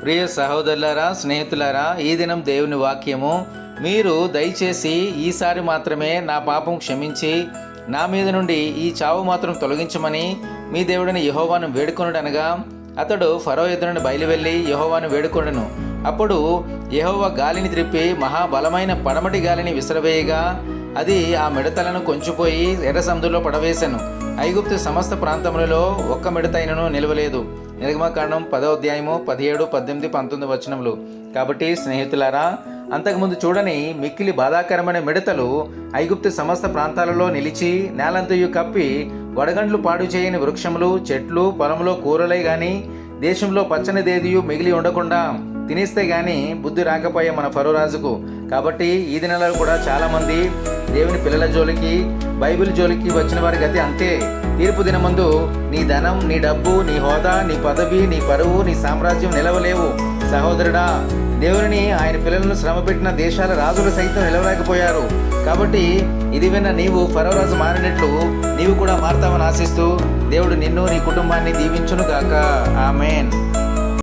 ప్రియ సహోదరులారా స్నేహితులారా ఈ దినం దేవుని వాక్యము. మీరు దయచేసి ఈసారి మాత్రమే నా పాపం క్షమించి నా మీద నుండి ఈ చావు మాత్రం తొలగించమని మీ దేవుడిని యహోవాను వేడుకొనుడనగా అతడు ఫరో ఎదురుని బయలువెళ్ళి యహోవాను వేడుకొనెను. అప్పుడు యహోవ గాలిని త్రిప్పి మహాబలమైన పడమటి గాలిని విసిరవేయగా అది ఆ మిడతలను కొంచిపోయి ఎర్ర సముద్రంలో పడవేశాను ఐగుప్తు సమస్త ప్రాంతములలో ఒక్క మిడతైనను నిలవలేదు. నిర్గమకాండం పదో అధ్యాయము పదిహేడు పద్దెనిమిది పంతొమ్మిది వచనములు. కాబట్టి స్నేహితులారా అంతకుముందు చూడని మిక్కిలి బాధాకరమైన మిడతలు ఐగుప్తు సమస్త ప్రాంతాలలో నిలిచి నేలంతయు కప్పి వడగండ్లు పాడు చేయని వృక్షములు చెట్లు పొలంలో కూరలే గాని దేశంలో పచ్చని దేదియు మిగిలి ఉండకుండా తినేస్తే కానీ బుద్ధి రాకపోయే మన ఫరోరాజుకు కాబట్టి ఈ దినాలలో కూడా చాలామంది దేవుని పిల్లల జోలికి బైబిల్ జోలికి వచ్చిన వారి గతి అంతే. తీర్పు దినమందు నీ ధనం నీ డబ్బు నీ హోదా నీ పదవి నీ పరువు నీ సామ్రాజ్యం నిలవలేవు. సహోదరుడా దేవుని ఆయన పిల్లలను శ్రమ పెట్టిన దేశాల రాజులు సైతం నిలవలేకపోయారు. కాబట్టి ఇది విన్న నీవు ఫరోరాజు మారినట్లు నీవు కూడా మారతావని ఆశిస్తూ దేవుడు నిన్ను నీ కుటుంబాన్ని దీవించును గాక ఆమెన్.